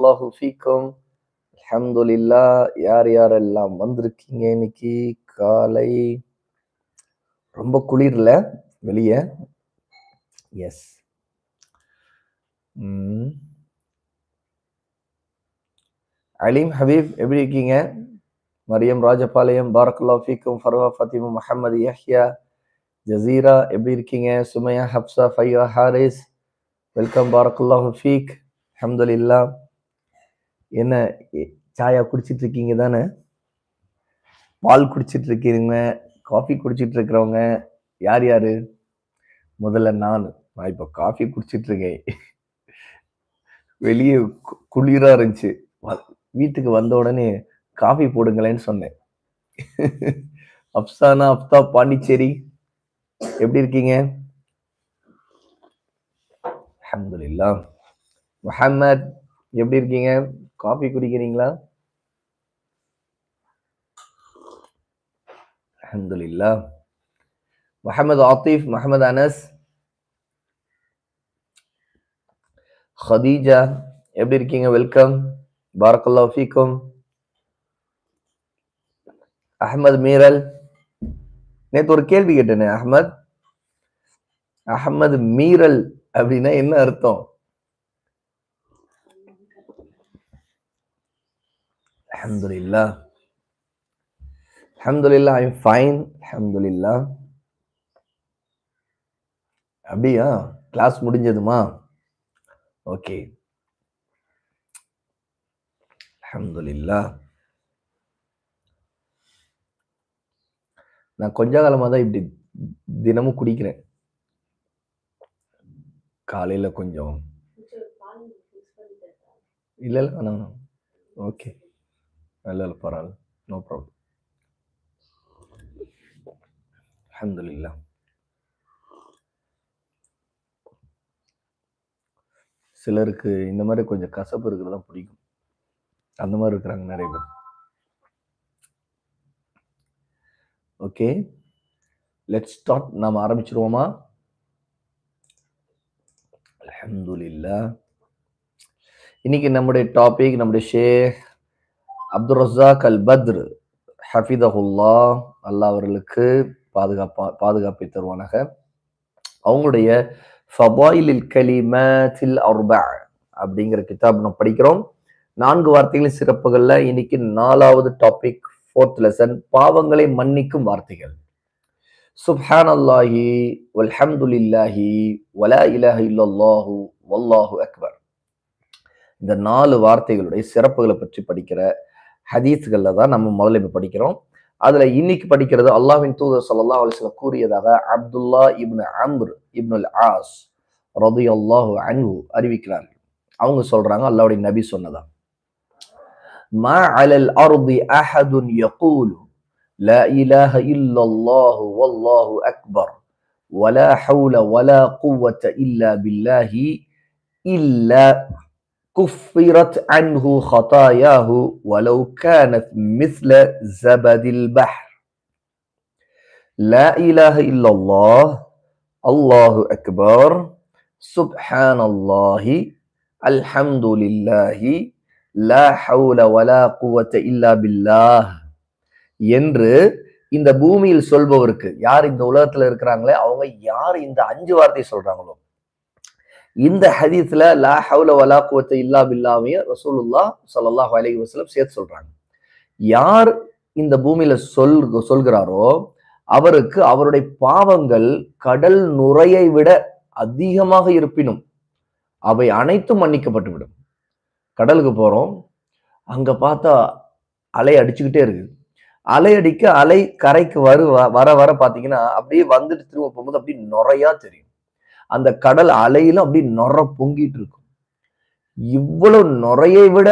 அல்லாஹு ஃபீக்கும். அல்ஹம்துலில்லா யார் யாரெல்லாம் வந்திருக்கீங்க இன்னைக்கு? காலை ரொம்ப குளிர்ல வெளியே. எஸ் அலீம் ஹபீப் எப்படி இருக்கீங்க? மரியம் ராஜபாளையம் பாரக்குல்லா ஃபீக்கும் ஃபர்வா ஃபத்திமா முஹம்மது யஹ்யா ஜசீரா எப்படி இருக்கீங்க? சுமையா ஹப்சா ஃபையா ஹாரிஸ். வெல்கம் பாரக்குல்லா ஃபீக். அஹமதுல்லா என்ன சாயா குடிச்சிட்டு இருக்கீங்க தானே? பால் குடிச்சிட்டு இருக்கீங்க காஃபி குடிச்சிட்டு இருக்கிறவங்க யார் யாரு? முதல்ல நான் நான் இப்போ காஃபி குடிச்சிட்டு இருக்கேன் வெளியே குளிராக இருந்துச்சு. வ- வீட்டுக்கு வந்த உடனே காஃபி போடுங்களேன்னு சொன்னேன். அப்சானா அப்தா பாண்டிச்சேரி எப்படி இருக்கீங்க? அஹமதுல்லா முஹம்மத் எப்படி இருக்கீங்க? காஃபி குடிக்கிறீங்களா? அஹமதுல்லா முஹம்மது ஆத்திஃப் மஹமது அனஸ் ஹதீஜா எப்படி இருக்கீங்க? வெல்கம். பாரக்கல்லா ஃபீக்கும். அஹமது மீரல். நேற்று ஒரு கேள்வி கேட்டேனே அஹமத். அஹமது மீரல் அப்படின்னா என்ன அர்த்தம்? Alhamdulillah. Alhamdulillah, I fine Alhamdulillah. அப்படியா? கிளாஸ் முடிஞ்சதுமா? ஓகே அல்ஹம்துலில்லா நான் கொஞ்ச காலமாக தான் இப்படி தினமும் குடிக்கிறேன். காலையில் கொஞ்சம். இல்லை இல்லை வேணாம் ஓகே நல்ல பரவாயில்ல நோ ப்ராப்ளம் அல்ஹம்துலில்லா. சிலருக்கு இந்த மாதிரி கொஞ்சம் கசப்பு இருக்கிறது தான் பிடிக்கும். அந்த மாதிரி இருக்கிறாங்க நிறைய பேர். ஓகே லெட் ஸ்டார்ட் நாம் ஆரம்பிச்சிருவோமா? அல்ஹம்துலில்லா. இன்னைக்கு நம்முடைய டாபிக் நம்முடைய ஷே அப்துல் ரசாக் அல் பத்ர் ஹஃபிதஹுல்லா அல்லாஹ் அவர்களுக்கு பாதுகாப்பா பாதுகாப்பை தருவானாக. அவங்களுடைய ஃபபாயிலில் கலிமத்தில் அர்பா அப்படிங்கிற கிதாப் நம்ம படிக்கிறோம். நான்கு வார்த்தைகளின் சிறப்புகள்ல இன்னைக்கு நாலாவது டாபிக் ஃபோர்த் லெசன் பாவங்களை மன்னிக்கும் வார்த்தைகள். சுப்ஹான் அல்லாஹி வல்ஹம்துலில்லாஹி வலா இலஹ இல்லல்லாஹு வல்லாஹு அக்பர். இந்த நாலு வார்த்தைகளுடைய சிறப்புகளை பற்றி படிக்கிற ஹதீஸ்கள்ல தான் நம்ம முதல்ல இப்ப படிக்கிறோம் அதுல இன்னைக்கு படிக்கிறது அல்லாஹ்வின் தூதர் ஸல்லல்லாஹு அலைஹி வஸல்லம் கூறியதாக Abdullah ibn Amr ibn al Aas ரலியல்லாஹு அன்ஹு அறிவிக்கிறார்கள் அவங்க சொல்றாங்க அல்லாஹ்வுடைய நபி சொன்னதா ما على الأرض أحد يقول لا إله إلا الله والله أكبر ولا حول ولا قوة إلا بالله إلا كفرت عنه خطاياه ولو كانت مثل زبد البحر لا إله إلا الله الله أكبر سبحان الله الحمد لله லா ஹவுல வலா குவத்த இல்லா பில்லாஹ் என்று இந்த பூமியில் சொல்பவருக்கு யார் இந்த உலகத்துல இருக்கிறாங்களே அவங்க யார் இந்த அஞ்சு வார்த்தை சொல்றாங்களோ இந்த ஹதீஸ்ல லா ஹவுல வலா குவத்தை இல்லா பில்லாமைய ரசூலுல்லா சல்லாஹ் அலி வஸல்லம் சேர்த்து சொல்றாங்க. யார் இந்த பூமியில சொல் சொல்கிறாரோ அவருக்கு அவருடைய பாவங்கள் கடல் நுரையை விட அதிகமாக இருப்பினும் அவை அனைத்தும் மன்னிக்கப்பட்டு விடும். கடலுக்கு போறோம் அங்க பார்த்தா அலை அடிச்சுக்கிட்டே இருக்கு. அலை அடிக்க அலை கரைக்கு வரு வர வர பாத்தீங்கன்னா அப்படியே வந்துட்டு திரும்ப போகும்போது அப்படியே நுரையா தெரியும். அந்த கடல் அலையிலும் அப்படியே நொற பொங்கிட்டு இருக்கும். இவ்வளவு நுரையை விட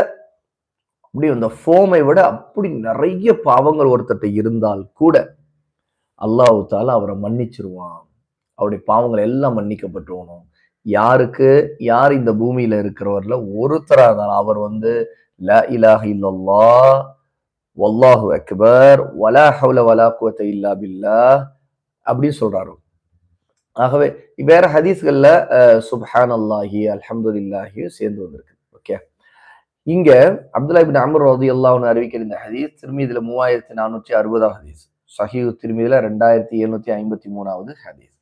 அப்படி அந்த ஃபோமை விட அப்படி நிறைய பாவங்கள் ஒருத்தட்ட இருந்தால் கூட அல்லாஹு தால அவரை மன்னிச்சிருவான். அவருடைய பாவங்கள் எல்லாம் மன்னிக்கப்பட்டுவணும் யாருக்கு? யார் இந்த பூமியில இருக்கிறவர்ல? ஒருத்தரா இருந்தாலும் அவர் வந்து ல இலாஹ இல்லல்லா வல்லாஹு அக்பர் வலா ஹவுல வலா குவத்தை இல்லா பில்லா அப்படின்னு சொல்றாரு? ஆகவே வேற ஹதீஸ்கள்ல சுப்ஹான் அல்லாஹி அல்ஹம்துலில்லாஹி சேர்ந்து வந்திருக்கு. ஓகே? இங்க அப்துல்லா பின் அமர் ரதி அல்லாஹ்னு அறிவிக்கிற இந்த ஹதீஸ் திருமீதுல மூவாயிரத்தி நானூற்றி அறுபதாவது ஹதீஸ். சஹீஹ் திருமீதுல ரெண்டாயிரத்தி எழுநூத்தி ஐம்பத்தி மூணாவது ஹதீஸ்.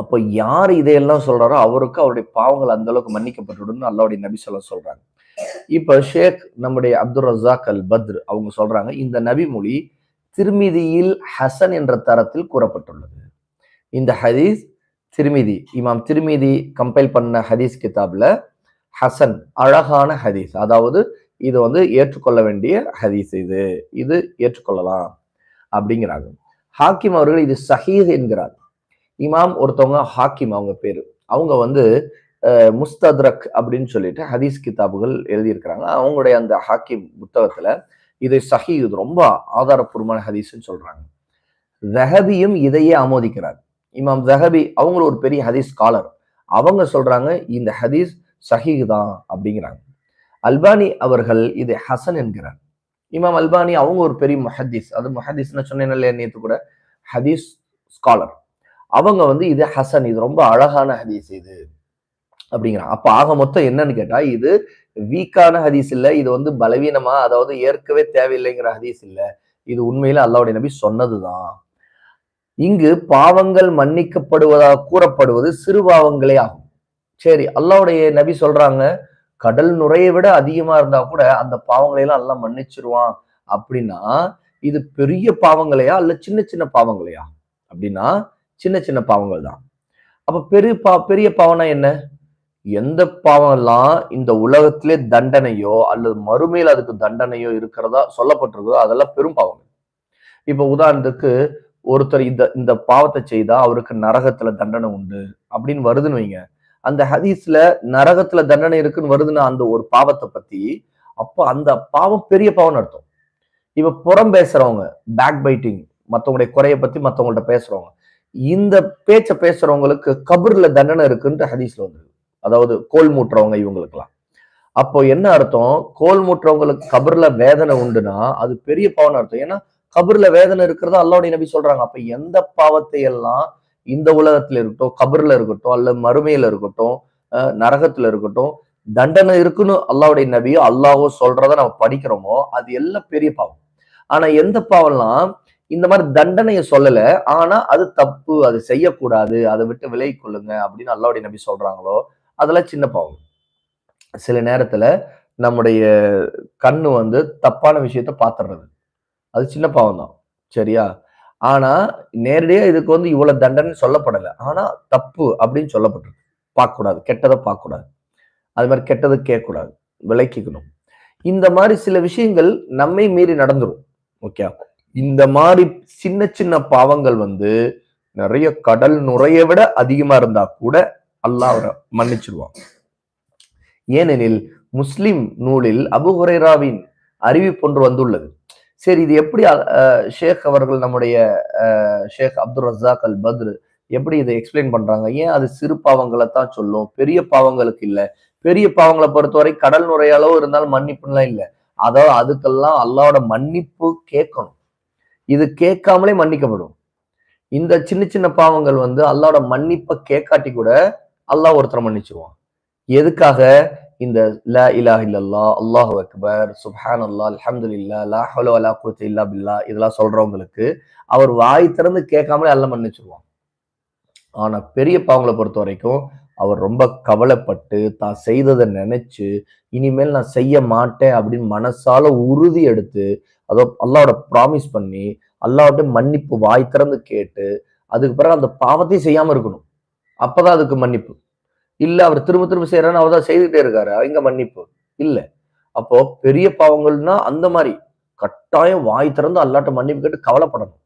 அப்போ யார் இதையெல்லாம் சொல்றாரோ அவருக்கு அவருடைய பாவங்கள் அந்த அளவுக்கு மன்னிக்கப்பட்டுடும் அல்லாவுடைய நபி சொல்ல சொல்றாங்க. இப்ப ஷேக் நம்முடைய அப்துல் ரசாக் அல் பத்ர் அவங்க சொல்றாங்க இந்த நபி மொழி திருமிதியில் ஹசன் என்ற தரத்தில் கூறப்பட்டுள்ளது. இந்த ஹதீஸ் திருமிதி. இமாம் திருமிதி கம்பைல் பண்ண ஹதீஸ் கிதாப்ல ஹசன் அழகான ஹதீஸ். அதாவது இது வந்து ஏற்றுக்கொள்ள வேண்டிய ஹதீஸ் இது. இது ஏற்றுக்கொள்ளலாம் அப்படிங்கிறாங்க. ஹாக்கிம் அவர்கள் இது சஹீத் என்கிறார். இமாம் ஒருத்தவங்க ஹாக்கிம் அவங்க பேர். அவங்க வந்து முஸ்தத்ரக் அப்படின்னு சொல்லிட்டு ஹதீஸ் கிதாபுகள் எழுதியிருக்கிறாங்க. அவங்களுடைய அந்த ஹாக்கிம் புத்தகத்துல இதை சஹி இது ரொம்ப ஆதாரப்பூர்வமான ஹதீஸ்ன்னு சொல்றாங்க. ஜஹபியும் இதையே ஆமோதிக்கிறார். இமாம் ஜஹபி அவங்களும் ஒரு பெரிய ஹதீஸ் ஸ்காலர் அவங்க சொல்றாங்க இந்த ஹதீஸ் சஹீஹ் தான் அப்படிங்கிறாங்க. அல்பானி அவர்கள் இது ஹசன் என்கிறார். இமாம் அல்பானி அவங்க ஒரு பெரிய முஹதீஸ் அது முஹதீஸ்னு சொன்னேன் நேற்று கூட? ஹதீஸ் ஸ்காலர் அவங்க வந்து இது ஹசன் இது ரொம்ப அழகான ஹதீஸ் இது அப்படிங்கிறான் அப்போ ஆக மொத்தம் என்னன்னு கேட்டா இது வீக்கான ஹதீஸ் இல்லை இது வந்து பலவீனமா அதாவது ஏற்கவே தேவையில்லைங்கிற ஹதீஸ் இல்லை. இது உண்மையில அல்லாவுடைய நபி சொன்னதுதான். இங்கு பாவங்கள் மன்னிக்கப்படுவதாக கூறப்படுவது சிறு பாவங்களே ஆகும். சரி அல்லாவுடைய நபி சொல்றாங்க கடல் நுரையை விட அதிகமா இருந்தா கூட அந்த பாவங்களை எல்லாம் எல்லாம் மன்னிச்சிருவான். அப்படின்னா இது பெரிய பாவங்களையா அல்ல சின்ன சின்ன பாவங்களையா? அப்படின்னா சின்ன சின்ன பாவங்கள் தான். அப்ப பெரிய பா பெரிய பாவம்னா என்ன? எந்த பாவம் எல்லாம் இந்த உலகத்திலே தண்டனையோ அல்லது மறுமையில் அதுக்கு தண்டனையோ இருக்கிறதா சொல்லப்பட்டிருக்கோ அதெல்லாம் பெரும் பாவங்கள். இப்ப உதாரணத்துக்கு ஒருத்தர் இந்த இந்த பாவத்தை செய்தா அவருக்கு நரகத்துல தண்டனை உண்டு அப்படின்னு வருதுன்னு வைங்க. அந்த ஹதீஸ்ல நரகத்துல தண்டனை இருக்குன்னு வருதுன்னா அந்த ஒரு பாவத்தை பத்தி அப்போ அந்த பாவம் பெரிய பாவம்னு அர்த்தம். இப்ப புறம் பேசுறவங்க பேக் பைட்டிங் மத்தவங்களுடைய குறைய பத்தி மத்தவங்கள்ட்ட பேசுறவங்க இந்த பேச்ச பேசுறவங்களுக்கு கபர்ல தண்டனை இருக்குன்ட்டு ஹதீஸ்ல வந்து அதாவது கோல் மூட்டுறவங்க இவங்களுக்குலாம் அப்போ என்ன அர்த்தம்? கோல் மூட்டுறவங்களுக்கு கபர்ல வேதனை உண்டுனா அது பெரிய பாவம்னு அர்த்தம். ஏன்னா கபர்ல வேதனை இருக்கிறத அல்லாவுடைய நபி சொல்றாங்க. அப்ப எந்த பாவத்தை எல்லாம் இந்த உலகத்துல இருக்கட்டும் கபர்ல இருக்கட்டும் அல்ல மறுமையில இருக்கட்டும் நரகத்துல இருக்கட்டும் தண்டனை இருக்குன்னு அல்லாவுடைய நபியோ அல்லாவோ சொல்றத நம்ம படிக்கிறோமோ அது எல்லாம் பெரிய பாவம். ஆனா எந்த பாவம்லாம் இந்த மாதிரி தண்டனையை சொல்லல. ஆனா அது தப்பு அது செய்யக்கூடாது அதை விட்டு விலகி கொள்ளுங்க அப்படின்னு அல்லாவுடைய நபி சொல்றாங்களோ அதெல்லாம் சின்ன பாவம். சில நேரத்துல நம்முடைய கண்ணு வந்து தப்பான விஷயத்த பாத்துடுறது அது சின்ன பாவம் தான். சரியா? ஆனா நேரடியா இதுக்கு வந்து இவ்வளவு தண்டனை சொல்லப்படலை. ஆனா தப்பு அப்படின்னு சொல்லப்பட்டிருக்கு. பார்க்கக்கூடாது. கெட்டதை பார்க்கக்கூடாது. அது மாதிரி கெட்டதை கேட்கக்கூடாது. விளக்கிக்கணும். இந்த மாதிரி சில விஷயங்கள் நம்மை மீறி நடந்துரும். ஓகே? இந்த மாதிரி சின்ன சின்ன பாவங்கள் வந்து நிறைய கடல் நுரைய விட அதிகமா இருந்தா கூட அல்லாஹ் அவரை மன்னிச்சிருவான். ஏனெனில் முஸ்லிம் நூலில் அபு ஹுரைராவின் அறிவிப்பொன்று வந்துள்ளது. சரி இது எப்படி ஷேக் அவர்கள் நம்முடைய Sheikh Abdul Razzaq al Badr எப்படி இதை எக்ஸ்பிளைன் பண்றாங்க? ஏன் அது சிறு பாவங்களை தான் சொல்லும்? பெரிய பாவங்களுக்கு இல்லை. பெரிய பாவங்களை பொறுத்தவரை கடல் நுரையளவு இருந்தாலும் மன்னிப்புலாம் இல்லை. அதாவது அதுக்கெல்லாம் அல்லாவோட மன்னிப்பு கேட்கணும். இது கேட்காமலே மன்னிக்கப்படும். இந்த சின்ன சின்ன பாவங்கள் வந்து அல்லாவோட மன்னிப்பை கேட்காட்டி கூட அல்லாஹ் ஒருத்தரை மன்னிச்சிருவான். எதுக்காக? இந்த லா இலா இல்லல்லா அல்லாஹு அக்பர் சுஹான் அல்லா அல்ஹம்துலில்லா லா ஹலோ அலா குத்து இல்லா பில்லா இதெல்லாம் சொல்றவங்களுக்கு அவர் வாய் திறந்து கேட்காமலே அல்ல மன்னிச்சிருவான் ஆனா பெரிய பாவங்களை பொறுத்த வரைக்கும் அவர் ரொம்ப கவலைப்பட்டு தான் செய்ததை நினைச்சு இனிமேல் நான் செய்ய மாட்டேன் அப்படின்னு மனசால உறுதி எடுத்து அதோ அல்லாவோட ப்ராமிஸ் பண்ணி அல்லாவோட மன்னிப்பு வாய் திறந்து கேட்டு அதுக்கு பிறகு அந்த பாவத்தையும் செய்யாம இருக்கணும். அப்பதான் அதுக்கு மன்னிப்பு. இல்லை அவர் திரும்ப திரும்ப செய்யறாரு அவர் தான் செய்துட்டே இருக்காரு. இங்க மன்னிப்பு. இல்லை. அப்போ பெரிய பாவங்கள்னா அந்த மாதிரி கட்டாயம் வாய் திறந்து அல்லாட்ட மன்னிப்பு கேட்டு கவலைப்படணும்.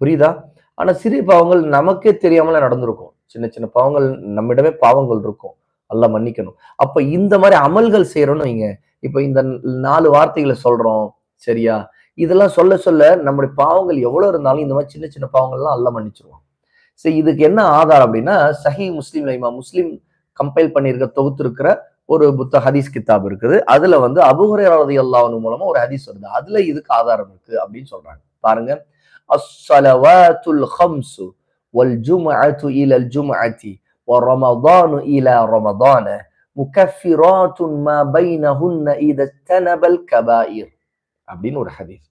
புரியுதா? ஆனா சிறிய பாவங்கள் நமக்கே தெரியாமல நடந்திருக்கும். சின்ன சின்ன பாவங்கள் நம்மிடமே பாவங்கள் இருக்கும். அல்ல மன்னிக்கணும். அப்ப இந்த மாதிரி அமல்கள் செய்யறோம்னு வைங்க. இப்ப இந்த நாலு வார்த்தைகளை சொல்றோம். சரியா? இதெல்லாம் சொல்ல சொல்ல நம்முடைய பாவங்கள் எவ்வளவு இருந்தாலும் இந்த மாதிரி சின்ன சின்ன பாவங்கள்லாம் அல்ல மன்னிச்சிருவோம் சரி இதுக்கு என்ன ஆதாரம் அப்படின்னா சஹி முஸ்லீம் இமா முஸ்லீம் கம்பைல் பண்ணியிருக்க தொகுத்து இருக்கிற ஒரு புத்த ஹதீஸ் கித்தாப் இருக்குது அதுல வந்து அபுஹரதி அல்லாஹ் மூலமா ஒரு ஹதீஸ் வருது அதுல இதுக்கு ஆதாரம் இருக்கு அப்படின்னு சொல்றாங்க பாருங்க அஸ்ஸலவாத்துல் ஹம்சு வல் ஜும்அத்து இலல் ஜும்அத்தி ورمضان إلى رمضان முகஃபிராத்துன் மா பைனஹுன்ன இத தனபல் கபாயிர் அப்படின்னு ஒரு ஹதீஸ்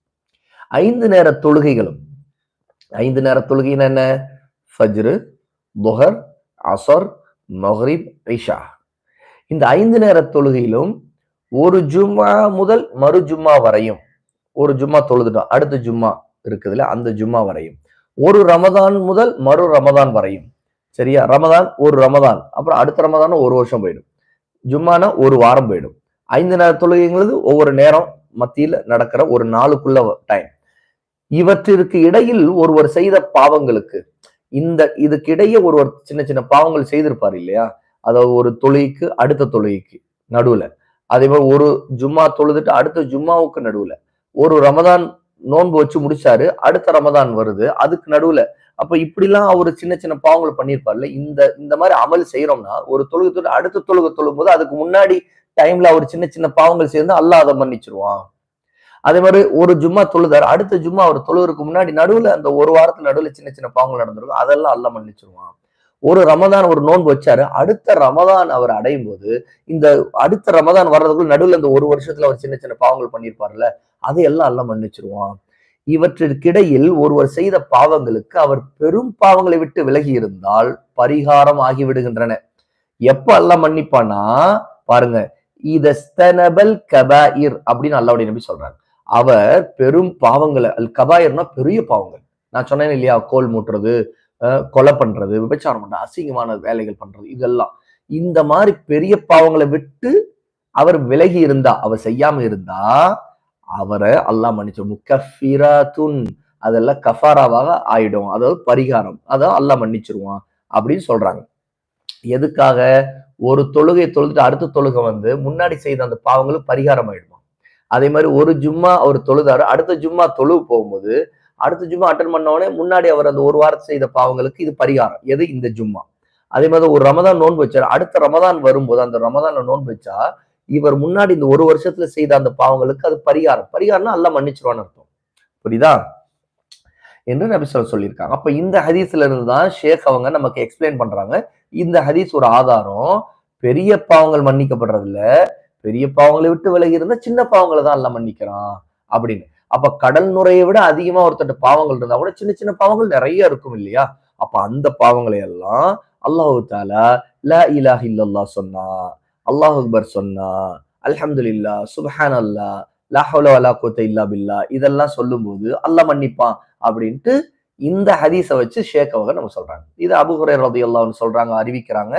ஐந்து நேர தொழுகைகளும் ஐந்து நேர தொழுகைன்னு என்ன ஃபஜ்ரு புகர் அசர் மஹ்ரிப் ஐஷா இந்த ஐந்து நேர தொழுகையிலும் ஒரு ஜும்மா முதல் மறு ஜும்மா வரையும் ஒரு ஜும்மா தொழுதுட்டோம் அடுத்த ஜும்மா இருக்குதுல்ல அந்த ஜும்மா வரையும். ஒரு ரமதான் முதல் மறு ரமதான் வரையும். சரியா? ரமதான் ஒரு ரமதான். அப்புறம் அடுத்த ரமதான ஒரு வருஷம் போயிடும். ஜும்மானா ஒரு வாரம் போயிடும். ஐந்து நேர தொழுகைங்கிறது ஒவ்வொரு நேரம் மத்தியில் நடக்கிற ஒரு நாளுக்குள்ள டைம் இவற்றிற்கு இடையில் ஒருவர் செய்த பாவங்களுக்கு இந்த இதுக்கிடையே ஒரு ஒரு சின்ன சின்ன பாவங்கள் செய்திருப்பார் இல்லையா? அதாவது ஒரு தொழுகைக்கு அடுத்த தொழுகைக்கு நடுவுல. அதே மாதிரி ஒரு ஜும்மா தொழுதுட்டு அடுத்த ஜும்மாவுக்கு நடுவுல. ஒரு ரமதான் நோன்பு வச்சு முடிச்சாரு அடுத்த ரமதான் வருது அதுக்கு நடுவுல. அப்ப இப்படிலாம் அவர் சின்ன சின்ன பாவங்கள் பண்ணியிருப்பார்ல இந்த இந்த மாதிரி அமல் செய்யறோம்னா ஒரு தொழுகை தொழு அடுத்த தொழுகை தொழும் போது அதுக்கு முன்னாடி டைம்ல அவர் சின்ன சின்ன பாவங்கள் சேர்ந்து அல்லாத மன்னிச்சிருவான். அதே மாதிரி ஒரு ஜும்மா தொழுதார் அடுத்த ஜும்மா அவர் தொழுவதற்கு முன்னாடி நடுவில் அந்த ஒரு வாரத்து நடுவில் சின்ன சின்ன பாவங்கள் நடந்திருக்கும். அதெல்லாம் அல்ல மன்னிச்சிருவான். ஒரு ரமதான் ஒரு நோன்பு வச்சாரு. அடுத்த ரமதான் அவர் அடையும் போது இந்த அடுத்த ரமதான் வர்றதுக்குள்ள நடுவில் இந்த ஒரு வருஷத்துல அவர் சின்ன சின்ன பாவங்கள் பண்ணியிருப்பார்ல அதையெல்லாம் எல்லாம் மன்னிச்சிருவான். இவற்றிற்கிடையில் ஒருவர் செய்த பாவங்களுக்கு அவர் பெரும் பாவங்களை விட்டு விலகி இருந்தால் பரிகாரம் ஆகி விடுகின்றன எப்ப அல்ல மன்னிப்பானா பாருங்க இதஸ்தனபல் கபாயிர் அப்படின்னு அல்லாவுடைய நம்பி சொல்றாங்க. அவர் பெரும் பாவங்களை அல் கபாயர்னா பெரிய பாவங்கள். நான் சொன்னேன் இல்லையா கோல் மூட்டுறது அஹ் கொலை பண்றது விபச்சாரம் பண்றது அசிங்கமான வேலைகள் பண்றது இதெல்லாம். இந்த மாதிரி பெரிய பாவங்களை விட்டு அவர் விலகி இருந்தா அவர் செய்யாம இருந்தா அவரை அல்லாஹ் மன்னிச்சு முக்கஃபிராத்துன் அதெல்லாம் கஃபாராவாக ஆயிடும். அதாவது பரிகாரம். அதான் அல்லாஹ் மன்னிச்சிருவான் அப்படின்னு சொல்றாங்க. எதுக்காக? ஒரு தொழுகை தொழுதுட்டு அடுத்த தொழுகை வந்து முன்னாடி செய்த அந்த பாவங்களுக்கு பரிகாரம் ஆயிடும்? அதே மாதிரி ஒரு ஜும்மா அவர் தொழுதாரு. அடுத்த ஜும்மா தொழுவு போகும்போது அடுத்த ஜும்மா அட்டன் பண்ண முன்னாடி அவர் அந்த ஒரு வாரத்தை செய்த பாவங்களுக்கு இது பரிகாரம். எது? இந்த ஜும்மா. அதே மாதிரி ஒரு ரமதான் நோன்பு வச்சார். அடுத்த ரமதான் வரும்போது அந்த ரமதான்ல நோன்பு வச்சா இவர் முன்னாடி இந்த ஒரு வருஷத்துல செய்த அந்த பாவங்களுக்கு அது பரிகாரம். பரிகாரம்னா எல்லாம் மன்னிச்சிருவான்னு அர்த்தம். புரியுதா? என்று நபிசல் சொல்லியிருக்காங்க. அப்ப இந்த ஹதீஸ்ல இருந்து தான் ஷேக் அவங்க நமக்கு எக்ஸ்பிளைன் பண்றாங்க. இந்த ஹதீஸ் ஒரு ஆதாரம். பெரிய பாவங்கள் மன்னிக்கப்படுறதுல பெரிய பாவங்களை விட்டு விலகி இருந்தா சின்ன பாவங்களை தான் எல்லாம் மன்னிக்கிறான் அப்படின்னு. அப்ப கடல் நுரையை விட அதிகமா ஒருத்தட்ட பாவங்கள் இருந்தா கூட சின்ன சின்ன பாவங்கள் நிறைய இருக்கும் இல்லையா? அப்ப அந்த பாவங்களை எல்லாம் அல்லாஹு தாலா ல இலா இல்லல்லா சொன்னா அல்லாஹ் அக்பர் சொன்னா அல்ஹம்துலில்லா சுபஹான் அல்லா லாஹோல அலா கோத்த இல்லா பில்லா இதெல்லாம் சொல்லும்போது அல்லாஹ் மன்னிப்பான் அப்படின்ட்டு இந்த ஹதீஸை வச்சு ஷேக் அவங்க நம்ம சொல்றாங்க. இது அபுஹுரே ரதி அல்லாஹ்னு சொல்றாங்க அறிவிக்கிறாங்க.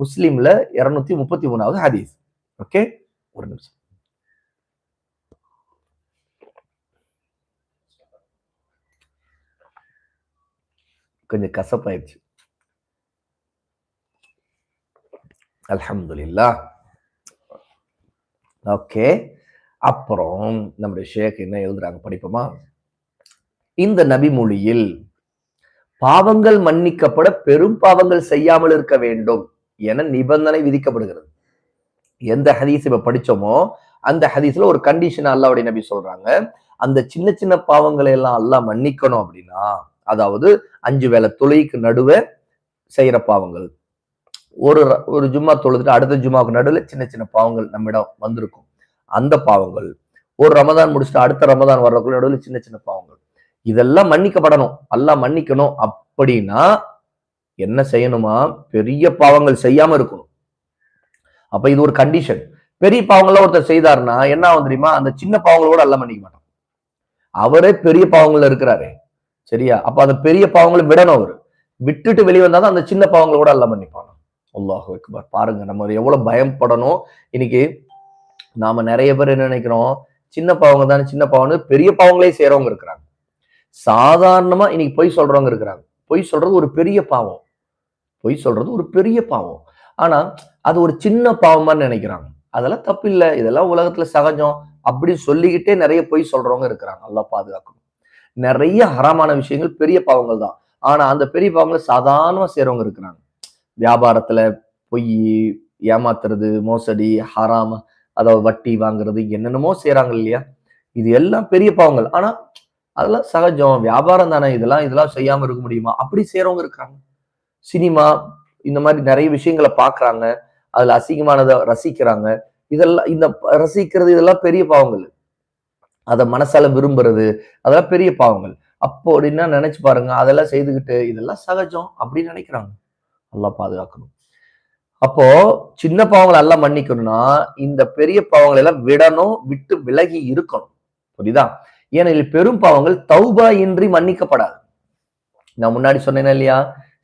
முஸ்லீம்ல இருநூத்தி முப்பத்தி மூணாவது ஹதீஸ். ஓகே? ஒரு நிமிஷம். கொஞ்சம் கசப்பாயிடுச்சு. அலமதுல்லா ஓகே. அப்புறம் நம்முடைய ஷேக் என்ன எழுதுறாங்க படிப்போமா? இந்த நபி மொழியில் பாவங்கள் மன்னிக்கப்பட பெரும் பாவங்கள் செய்யாமல் இருக்க வேண்டும் என நிபந்தனை விதிக்கப்படுகிறது. எந்த ஹதீஸ் இப்ப படிச்சோமோ அந்த ஹதீஸ்ல ஒரு கண்டிஷன் அல்லாவுடைய நபி சொல்றாங்க. அந்த சின்ன சின்ன பாவங்களை எல்லாம் அல்லா மன்னிக்கணும் அப்படின்னா அதாவது அஞ்சு வேளை தொழுகைக்கு நடுவே செய்யற பாவங்கள். ஒரு ஒரு ஜும்மா தொழுதுட்டு அடுத்த ஜும்மாவுக்கு நடுவில் சின்ன சின்ன பாவங்கள் நம்மிடம் வந்திருக்கும். அந்த பாவங்கள். ஒரு ரமதான் முடிச்சுட்டு அடுத்த ரமதான் வர்றதுக்குள்ள நடுவில் சின்ன சின்ன பாவங்கள். இதெல்லாம் மன்னிக்கப்படணும். எல்லாம் மன்னிக்கணும். அப்படின்னா என்ன செய்யணுமா? பெரிய பாவங்கள் செய்யாம இருக்கணும். அப்ப இது ஒரு கண்டிஷன் பெரிய பாவங்கள்லாம் ஒருத்தர் செய்தாருன்னா என்ன ஆகும் தெரியுமா? அந்த சின்ன பாவங்களோட அல்ல மன்னிக்க மாட்டான் அவரே பெரிய பாவங்கள்ல இருக்கிறாரே. சரியா? அப்ப அந்த பெரிய பாவங்களை விடணும் அவரு. விட்டுட்டு வெளியே வந்தாதான் அந்த சின்ன பாவங்களோட அல்ல மன்னிப்பான்? அல்லாஹ் அக்பர். பாருங்க நம்ம எவ்வளவு பயப்படணும். இன்னைக்கு நாம நிறைய பேர் என்ன நினைக்கிறோம்? சின்ன பாவங்க தானே சின்ன பாவம்னு பெரிய பாவங்களே செய்யறவங்க இருக்கிறாங்க. சாதாரணமா இன்னைக்கு பொய் சொல்றவங்க இருக்கிறாங்க. பொய் சொல்றது ஒரு பெரிய பாவம். பொய் சொல்றது ஒரு பெரிய பாவம். ஆனா அது ஒரு சின்ன பாவமா நினைக்கிறாங்க. அதெல்லாம் தப்பு இல்லை இதெல்லாம் உலகத்துல சகஜம் அப்படின்னு சொல்லிக்கிட்டே நிறைய பொய் சொல்றவங்க இருக்கிறாங்க. நல்லா பாதுகாக்கணும். நிறைய ஹராமான விஷயங்கள் பெரிய பாவங்கள் தான். ஆனா அந்த பெரிய பாவங்களை சாதாரணமா செய்றவங்க இருக்கிறாங்க. வியாபாரத்துல பொய் ஏமாத்துறது மோசடி ஹராம அதாவது வட்டி வாங்குறது என்னென்னமோ செய்யறாங்க இல்லையா? இது எல்லாம் பெரிய பாவங்கள். ஆனா அதெல்லாம் சகஜம். வியாபாரம் தானே. இதெல்லாம் இதெல்லாம் செய்யாம இருக்க முடியுமா? அப்படி செய்றவங்க இருக்காங்க சினிமா இந்த மாதிரி நிறைய விஷயங்களை பார்க்குறாங்க. அதுல அசிங்கமானதை ரசிக்கிறாங்க. இதெல்லாம் இந்த ரசிக்கிறது இதெல்லாம் பெரிய பாவங்கள். அதை மனசால விரும்புறது அதெல்லாம் பெரிய பாவங்கள். அப்போ அப்படின்னா நினைச்சு பாருங்க அதெல்லாம் செய்துக்கிட்டு இதெல்லாம் சகஜம் அப்படின்னு நினைக்கிறாங்க. நல்லா பாதுகாக்கணும். அப்போ சின்ன பாவங்களை எல்லாம் மன்னிக்கணும்னா இந்த பெரிய பாவங்களை எல்லாம் விடணும் விட்டு விலகி இருக்கணும். புரியுதா? ஏனெனில் பெரும் பாவங்கள் தௌபா இன்றி மன்னிக்கப்படாது. நான் முன்னாடி சொன்னேன்னா இல்லையா?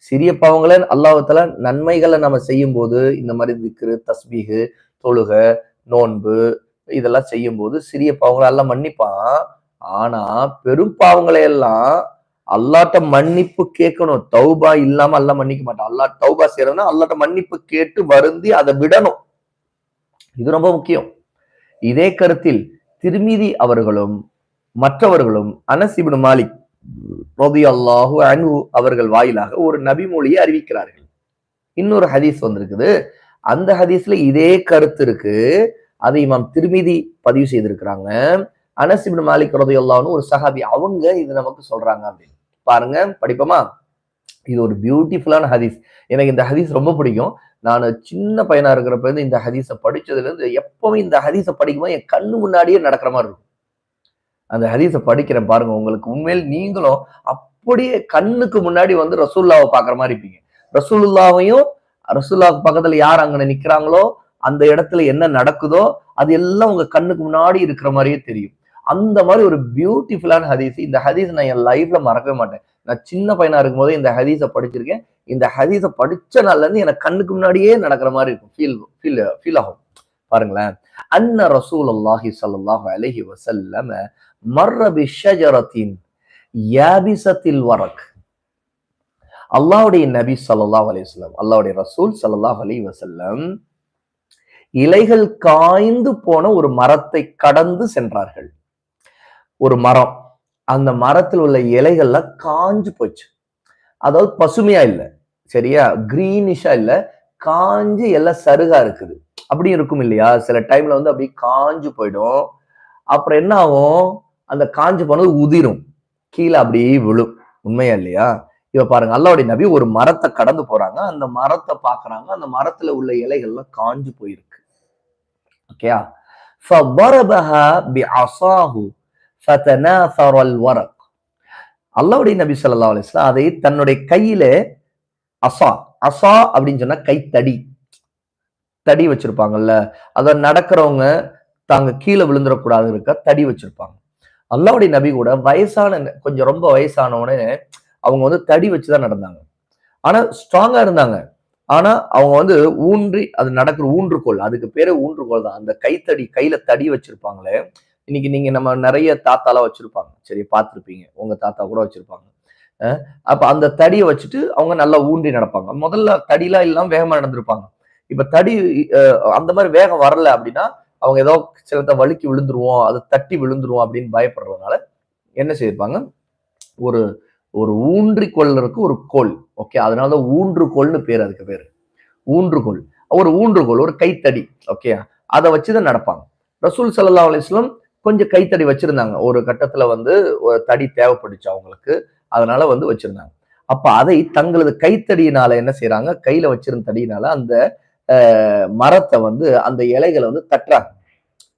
சிறிய பாவங்களை அல்லாஹ்வுத்தாலா நன்மைகளை நம்ம செய்யும் போது இந்த மாதிரி திக்ரு தஸ்பீகு தொழுக நோன்பு இதெல்லாம் செய்யும் போது சிறிய பாவங்களை எல்லாம் மன்னிப்பான். ஆனா பெரும் பாவங்களை எல்லாம் அல்லாட்ட மன்னிப்பு கேட்கணும். தௌபா இல்லாம எல்லாம் மன்னிக்க மாட்டான். அல்லா தௌபா செய்யறதுனா அல்லாட்ட மன்னிப்பு கேட்டு வருந்தி அதை விடணும். இது ரொம்ப முக்கியம். இதே கருத்தில் திருமிதி அவர்களும் மற்றவர்களும் அனசிபின் மாலிக் மாலிக் ரலியல்லாஹு அனு அவர்கள் வாயிலாக ஒரு நபி மொழியை அறிவிக்கிறார்கள். இன்னொரு ஹதீஸ் வந்திருக்குது. அந்த ஹதீஸ்ல இதே கருத்து இருக்கு. அதை இமாம் திருமிதி பதிவு செய்திருக்கிறாங்க. அனசிபின் மாலிக் மாலிக் அல்லாஹ்னு ஒரு சஹாபி அவங்க இது நமக்கு சொல்றாங்க அப்படின்னு. பாருங்க படிப்போமா? இது ஒரு பியூட்டிஃபுல்லான ஹதீஸ். எனக்கு இந்த ஹதீஸ் ரொம்ப பிடிக்கும். நான் சின்ன பையனா இருக்கிறப்ப இருந்து இந்த ஹதீஸை படிச்சதுல இருந்து எப்பவும் இந்த ஹதீஸை படிக்கும்போது என் கண்ணு முன்னாடியே நடக்கிற மாதிரி இருக்கும். அந்த ஹதீஸை படிக்கிறேன் பாருங்க உங்களுக்கு உண்மையில் நீங்களும் அப்படியே கண்ணுக்கு முன்னாடி வந்து ரசூல்லாவை பாக்குற மாதிரி இருப்பீங்க. ரசூலுல்லாவையும் ரசூல்லாவுக்கு பக்கத்துல யார் அங்க நிக்கிறாங்களோ அந்த இடத்துல என்ன நடக்குதோ அது எல்லாம் உங்க கண்ணுக்கு முன்னாடி இருக்கிற மாதிரியே தெரியும். அந்த மாதிரி ஒரு பியூட்டிஃபுல்லான ஹதீஸ். இந்த ஹதீஸ் நான் என் லைஃப்ல மறக்கவே மாட்டேன். நான் சின்ன பையனா இருக்கும்போதே இந்த ஹதீஸை படிச்சிருக்கேன். இந்த ஹதீஸை படிச்ச நாள்ல இருந்து எனக்கு கண்ணுக்கு முன்னாடியே நடக்கிற மாதிரி இருக்கும். ஃபீல் ஃபீல் ஃபீல் ஆகும். பாருங்களேன். அன்ன ரசூல் அல்லாஹி சல்லாஹ் அலஹி வசல்லம மர்ரபி பிஷஜரத்தின் யாபிசத்தில் வரக். அல்லாவுடைய நபி சல்லாஹ் அலைஹி அல்லாவுடைய ரசூல் சல்லாஹ் அலி வசல்லம் இலைகள் காய்ந்து போன ஒரு மரத்தை கடந்து சென்றார்கள். ஒரு மரம் அந்த மரத்தில் உள்ள இலைகள்லாம் காஞ்சு போச்சு. அதாவது பசுமையா இல்லை சரியா? கிரீனிஷா இல்ல காஞ்சு எல்லாம் சருகா இருக்குது. அப்படி இருக்கும் இல்லையா? சில டைம்ல வந்து அப்படியே காஞ்சு போயிடும். அப்புறம் என்ன ஆகும்? அந்த காஞ்சு போனது உதிரும். கீழே அப்படியே விழும். உண்மையா இல்லையா? இப்ப பாருங்க அல்லாவுடைய நபி ஒரு மரத்தை கடந்து போறாங்க. அந்த மரத்தை பாக்குறாங்க அந்த மரத்துல உள்ள இலைகள்லாம் காஞ்சு போயிருக்கு. ஓகேயா? அல்லாவுடைய நபி சொல்லா அலிஸ்லாம் அதை தன்னுடைய கையில அசா அசா அப்படின்னு சொன்னா கைத்தடி. தடி வச்சிருப்பாங்கல்ல. அத நடக்கிறவங்க தாங்க கீழே விழுந்துடக்கூடாது இருக்க தடி வச்சிருப்பாங்க. அல்லாவுடைய நபி கூட வயசான கொஞ்சம் ரொம்ப வயசான அவங்க வந்து தடி வச்சுதான் நடந்தாங்க. ஆனா ஸ்ட்ராங்கா இருந்தாங்க. ஆனா அவங்க வந்து ஊன்றி அது நடக்கிற ஊன்றுகோல் அதுக்கு பேரே ஊன்றுகோல் தான். அந்த கைத்தடி கையில தடி வச்சிருப்பாங்களே இன்னைக்கு நீங்க நம்ம நிறைய தாத்தாலாம் வச்சிருப்பாங்க. சரி பார்த்துருப்பீங்க. உங்க தாத்தா கூட வச்சிருப்பாங்க. அப்ப அந்த தடியை வச்சுட்டு அவங்க நல்லா ஊன்றி நடப்பாங்க. முதல்ல தடிலாம் இல்லாம வேகமா நடந்திருப்பாங்க. இப்ப தடி அந்த மாதிரி வேகம் வரல அப்படின்னா அவங்க ஏதோ சிலத்தை வழுக்கி விழுந்துருவோம் அதை தட்டி விழுந்துருவோம் அப்படின்னு பயப்படுறதுனால என்ன செய்திருப்பாங்க? ஒரு ஒரு ஊன்றி கொள்ளறதுக்கு ஒரு கோல் ஓகே அதனால தான் ஊன்றுகோல்னு பேர் அதுக்கு பேர். ஊன்றுகோல் ஒரு ஊன்றுகோல் ஒரு கைத்தடி ஓகே அதை வச்சுதான் நடப்பாங்க. ரசூல் சல்லா அலிஸ்லம் கொஞ்சம் கைத்தடி வச்சிருந்தாங்க. ஒரு கட்டத்துல வந்து ஒரு தடி தேவைப்பட்டுச்சு அவங்களுக்கு. அதனால வந்து வச்சிருந்தாங்க. அப்ப அதை தங்களது கைத்தடியினால என்ன செய்யறாங்க கையில வச்சிருந்த தடியினால அந்த மரத்தை வந்து அந்த இலைகளை வந்து தட்டுறாங்க.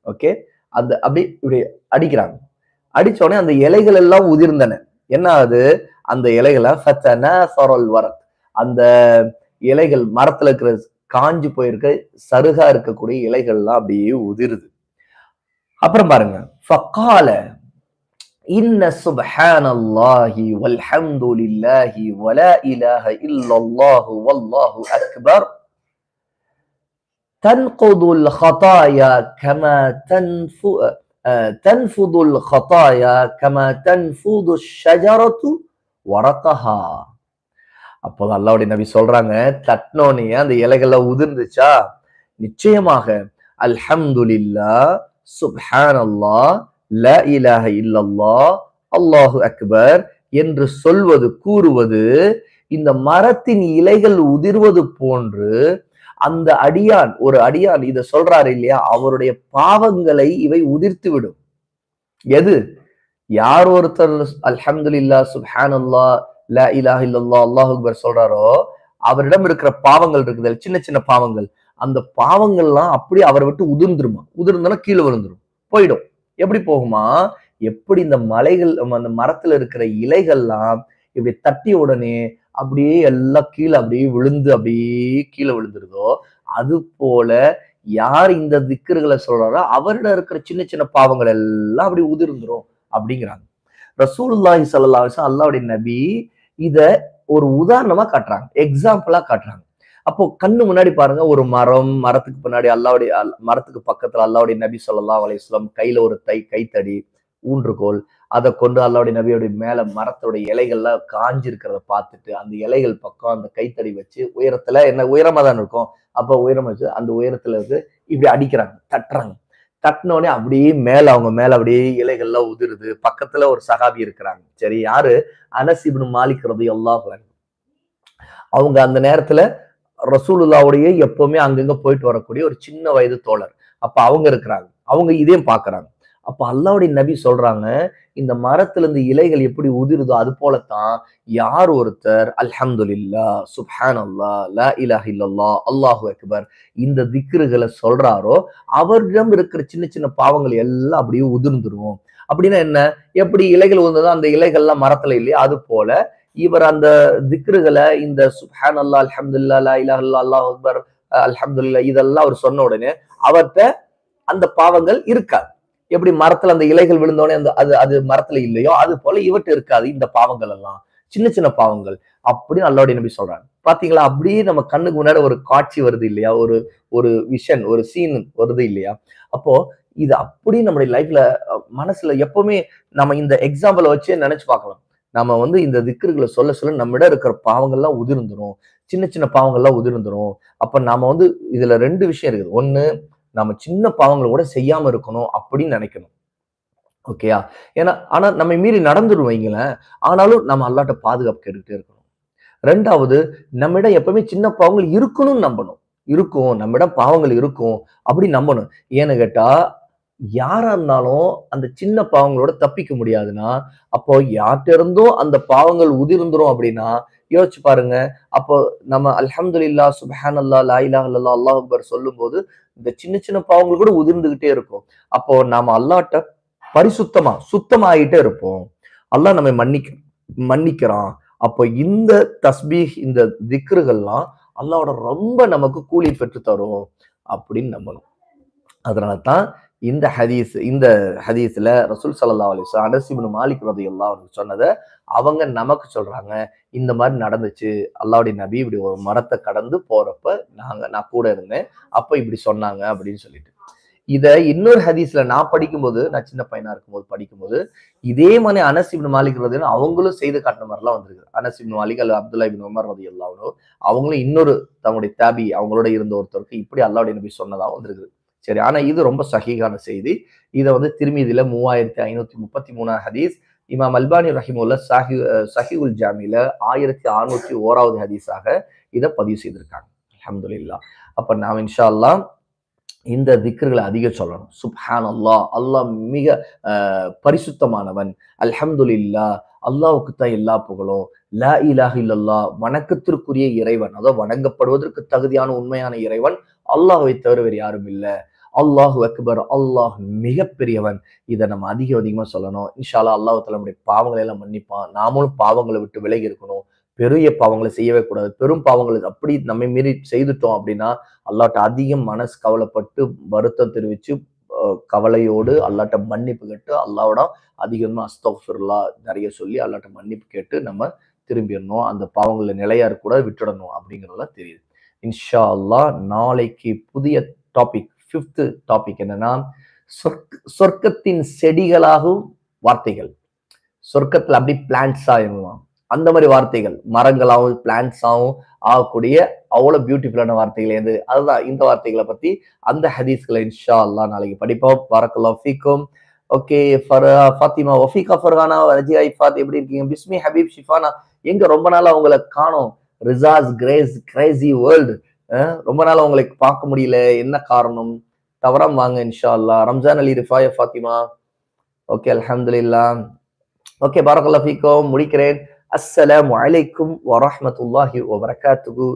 ஓகே? அந்த அப்படி இப்படி அடிக்கிறாங்க. அடிச்ச உடனே அந்த இலைகள் எல்லாம் உதிர்ந்தன. என்ன ஆகுது? அந்த இலைகளை ஃபத்தனஃபரல் வரத். அந்த இலைகள் மரத்துல இருக்கிற காஞ்சு போயிருக்க சருகா இருக்கக்கூடிய இலைகள்லாம் அப்படியே உதிருது. அப்புறம் பாருங்க. ஃபக்கால இன்ன சுப்ஹானல்லாஹி வல்ஹம்துலில்லாஹி வலா இலாஹ இல்லல்லாஹு வல்லாஹு அக்பர். تنقض الخطايا كما تنفو آه، تنفض الخطايا كما تنفض الشجرة ورقها அப்போ அல்லாவுடைய நபி சொல்றாங்க தட்னோனே அந்த இலைகள்லாம் உதிர்ந்துச்சா நிச்சயமாக அல்ஹம்துலில்லா சுப்ஹானல்லாஹ் லா இலாஹ இல்லல்லாஹ் அல்லாஹு அக்பர் என்று சொல்வது கூறுவது இந்த மரத்தின் இலைகள் உதிர்வது போன்று அந்த அடியான் ஒரு அடியான் இதை சொல்றாரு இல்லையா? அவருடைய பாவங்களை இவை உதிர்த்து விடும். எது? யார் ஒருத்தர் அல்ஹம்துலில்லா சுப்ஹானல்லா லா இலாஹ அல்லாஹ் அக்பர் சொல்றாரோ அவரிடம் இருக்கிற பாவங்கள் இருக்குது சின்ன சின்ன பாவங்கள் அந்த பாவங்கள்லாம் அப்படி அவரை விட்டு உதிர்ந்துருமா? உதிர்ந்தனா கீழே விழுந்துரும். போயிடும். எப்படி போகுமா? எப்படி இந்த மலைகள் அந்த மரத்துல இருக்கிற இலைகள்லாம் இப்படி தட்டிய உடனே அப்படியே எல்லாம் கீழே அப்படியே விழுந்து அப்படியே கீழே விழுந்துருதோ அது போல யார் இந்த திக்கர்களை சொல்றாரோ அவரிடம் இருக்கிற சின்ன சின்ன பாவங்கள் எல்லாம் அப்படி உதிர்ந்துரும் அப்படிங்கிறாங்க. ரசூலுல்லாஹி சல்லா அல்லாவுடைய நபி இத ஒரு உதாரணமா காட்டுறாங்க எக்ஸாம்பிளா காட்டுறாங்க. அப்போ கண்ணு முன்னாடி பாருங்க ஒரு மரம் மரத்துக்கு பின்னாடி அல்லாவுடைய மரத்துக்கு பக்கத்துல அல்லாவுடைய நபி சொல்லலாம் அலையம் கையில ஒரு தை கைத்தடி ஊன்றுகோல் அதை கொண்டு அல்லாவுடைய நபியோடைய மேல மரத்தோடைய இலைகள்லாம் காஞ்சிருக்கிறத பார்த்துட்டு அந்த இலைகள் பக்கம் அந்த கைத்தடி வச்சு உயரத்துல என்ன உயரமா தான் இருக்கும். அப்ப உயரம் வச்சு அந்த உயரத்துல இருந்து இப்படி அடிக்கிறாங்க தட்டுறாங்க. தட்டினோடனே அப்படியே மேல அவங்க மேல அப்படியே இலைகள்லாம் உதிருது. பக்கத்துல ஒரு சகாபி இருக்கிறாங்க. சரி யாரு? அனசிபின் மாலிக்கிறது எல்லாம் அவங்க அந்த நேரத்துல ரசூலுல்லாவுடைய எப்பவுமே அங்கங்க போயிட்டு வரக்கூடிய ஒரு சின்ன வயது தோழர். அப்ப அவங்க இருக்கிறாங்க. அவங்க இதையும் பாக்குறாங்க அப்போ அல்லாவுடைய நபி சொல்றாங்க இந்த மரத்துல இருந்து இலைகள் எப்படி உதிருதோ அது போலத்தான் யார் ஒருத்தர்? அல்ஹம்துல்லா சுஹான் அல்லா லா இலாஹ் இல்லல்லா அல்லாஹு அக்பர். இந்த திக்ருகளை சொல்றாரோ அவரிடம் இருக்கிற சின்ன சின்ன பாவங்கள் எல்லாம் அப்படியே உதிர்ந்துருவோம் அப்படின்னா என்ன? எப்படி இலைகள் உதிர்ந்ததோ அந்த இலைகள்லாம் மரத்துல இல்லையா? அது போல இவர் அந்த திக்ருகளை இந்த சுஹான் அல்லா அல்ஹம்துல்லா லா இலாஹ் அல்லாஹ் அக்பர் அல்ஹம்துல்லா இதெல்லாம் அவர் சொன்ன உடனே அவர்கிட்ட அந்த பாவங்கள் இருக்காது. எப்படி மரத்துல அந்த இலைகள் விழுந்தோடனே அந்த அது அது மரத்துல இல்லையோ அது போல இவர்கிட்ட இருக்காது இந்த பாவங்கள் எல்லாம். சின்ன சின்ன பாவங்கள். அப்படின்னு அல்லாவுடைய நம்பி சொல்றாங்க. பாத்தீங்களா? அப்படியே நம்ம கண்ணுக்கு முன்னாடி ஒரு காட்சி வருது இல்லையா? ஒரு ஒரு விஷன் ஒரு சீன் வருது இல்லையா? அப்போ இது அப்படி நம்முடைய லைஃப்ல மனசுல எப்பவுமே நம்ம இந்த எக்ஸாம்பிளை வச்சே நினைச்சு பார்க்கலாம். நம்ம வந்து இந்த திக்கர்களை சொல்ல சொல்ல நம்மிடம் இருக்கிற பாவங்கள்லாம் உதிர்ந்துடும் சின்ன சின்ன பாவங்கள்லாம் உதிர்ந்துடும் அப்ப நாம வந்து இதுல ரெண்டு விஷயம் இருக்குது. ஒன்னு நம்ம சின்ன பாவங்களை கூட செய்யாம இருக்கணும் அப்படின்னு நினைக்கணும். ஓகேயா ஏன்னா ஆனா நம்ம மீறி நடந்துடும் வைங்களேன். ஆனாலும் நம்ம அல்லாட்ட பாதுகாப்பு கேட்டுக்கிட்டே இருக்கணும். ரெண்டாவது நம்மிடம் எப்பவுமே சின்ன பாவங்கள் இருக்கணும்னு நம்பணும். இருக்கும் நம்மிடம் பாவங்கள் இருக்கும் அப்படி நம்பணும். ஏன்னு கேட்டா யாரா இருந்தாலும் அந்த சின்ன பாவங்களோட தப்பிக்க முடியாதுன்னா அப்போ யார்கிட்ட இருந்தும் அந்த பாவங்கள் உதிர்ந்துரும் அப்படின்னா யோசிச்சு பாருங்க. அப்போ நம்ம அல்ஹம்துல்லா சுபஹான் அல்லா லாயிலா அல்லா அல்லாஹ் அக்பர் சொல்லும் போது இந்த சின்ன சின்ன பாவங்கள் கூட உதிர்ந்துகிட்டே இருக்கும். அப்போ நாம அல்லாட்ட பரிசுத்தமா சுத்தமாயிட்டே இருப்போம். அல்லாஹ் நம்ம மன்னிக்க மன்னிக்கிறான். அப்போ இந்த தஸ்பீஹ் இந்த திக்ருகள்லாம் அல்லாவோட ரொம்ப நமக்கு கூலி பெற்று தரும் அப்படின்னு நம்பணும். அதனால தான் இந்த ஹதீஸ் இந்த ஹதீஸ்ல ரசூல் சல்லா அலிஸ் அனசிபின் மாலிக் ரதி அல்லா அவருக்கு சொன்னதை அவங்க நமக்கு சொல்றாங்க. இந்த மாதிரி நடந்துச்சு. அல்லாவுடைய நபி இப்படி ஒரு மரத்தை கடந்து போறப்ப நாங்க நான் கூட இருந்தேன். அப்ப இப்படி சொன்னாங்க அப்படின்னு சொல்லிட்டு. இதை இன்னொரு ஹதீஸ்ல நான் படிக்கும்போது நான் சின்ன பையனா இருக்கும்போது படிக்கும்போது இதே மாதிரி அனசிபின் மாலிக் ரதி அவங்களும் செய்து காட்டின மாதிரிலாம் வந்திருக்கு அனசிபின் மாலிக் அல்ல அப்துல்லா இபின் உமர் ரதி அல்லாவனோ அவங்களும் இன்னொரு தங்களுடைய தாபி அவங்களோட இருந்த ஒருத்தருக்கு இப்படி அல்லாவுடைய நபி சொன்னதாக வந்திருக்கு சரி ஆனால் இது ரொம்ப சகிகான செய்தி. இதை வந்து திருமீதியில மூவாயிரத்தி ஐநூற்றி முப்பத்தி மூணாம் ஹதீஸ் இமாம் அல்பானி ரஹிமுல்ல சஹி சஹிகுல் ஜாமியில் ஆயிரத்தி அறுநூற்றி ஓராவது ஹதீஸாக இதை பதிவு செய்திருக்காங்க. அஹமதுல்லா அப்போ நாம் இன்ஷா அல்லா இந்த திக்கர்களை அதிகம் சொல்லணும். சுப்ஹான் அல்லாஹ் அல்லாஹ் மிக பரிசுத்தமானவன். அல்ஹம்துல்லா அல்லாவுக்கு தான் எல்லா புகழும். லா இலாஹ் இல்லல்லா வணக்கத்திற்குரிய இறைவன். அதாவது வணங்கப்படுவதற்கு தகுதியான உண்மையான இறைவன். அல்லாஹை தவிர வேறு யாரும் இல்லை. அல்லாஹு அக்பர் அல்லாஹ் மிகப்பெரியவன். இதை நம்ம அதிகம் அதிகமாக சொல்லணும். இன்ஷாலா அல்லாஹ் நம்முடைய பாவங்களை எல்லாம் மன்னிப்பான். நாமளும் பாவங்களை விட்டு விலகி இருக்கணும். பெரிய பாவங்களை செய்யவே கூடாது. பெரும் பாவங்களை அப்படி நம்ம மீறி செய்துட்டோம் அப்படின்னா அல்லாட்ட அதிகம் மனசு கவலைப்பட்டு வருத்தம் தெரிவிச்சு கவலையோடு அல்லாட்ட மன்னிப்பு கேட்டு அல்லாவோட அதிகமாக அஸ்தோஃபிர்லா நிறைய சொல்லி அல்லாட்ட மன்னிப்பு கேட்டு நம்ம திரும்பிடணும். அந்த பாவங்களை நிலையா கூட விட்டுடணும் அப்படிங்கிறதெல்லாம் தெரியுது. இன்ஷா அல்லா நாளைக்கு புதிய டாபிக் ஃபிஃப்த்து டாபிக் என்னன்னா சொர்க் சொர்க்கத்தின் செடிகளாகவும் வார்த்தைகள். சொர்க்கத்தில் அப்படி பிளான்ட்ஸா இருக்கலாம் அந்த மாதிரி வார்த்தைகள். மரங்களாகவும் பிளான்ஸாகவும் ஆகக்கூடிய அவ்வளோ பியூட்டிஃபுல்லான வார்த்தைகள் எது அதுதான் இந்த வார்த்தைகளை பற்றி அந்த ஹதீஸ்களை இன்ஷா அல்லா நாளைக்கு படிப்போம். வரக்கல்லா ஃபீக்கும். ஓகே ஃபர் ஃபாத்திமா ஒஃபிகா ஃபர்ஹானா ரஜியா இஃபாத் எப்படி இருக்கீங்க? பிஸ்மி ஹபீப் ஷிஃபானா எங்க ரொம்ப நாள் அவங்கள காணோம். ரிசாஸ் கிரேஸ் கிரேசி வேர்ல்டு. ரொம்ப நாள் உங்களை பார்க்க முடியல. என்ன காரணம்? தவறாம வாங்க இன்ஷா அல்லா ரம்ஜான் அலி ரிஃபாய ஃபாத்திமா. ஓகே அலமதுல்லா ஓகே பாரக்கல்லா ஃபீக்கோ முடிக்கிறேன். அஸ்ஸலாம் வலைக்கும் வரமத்துல்லாஹி வபரகாத்துகு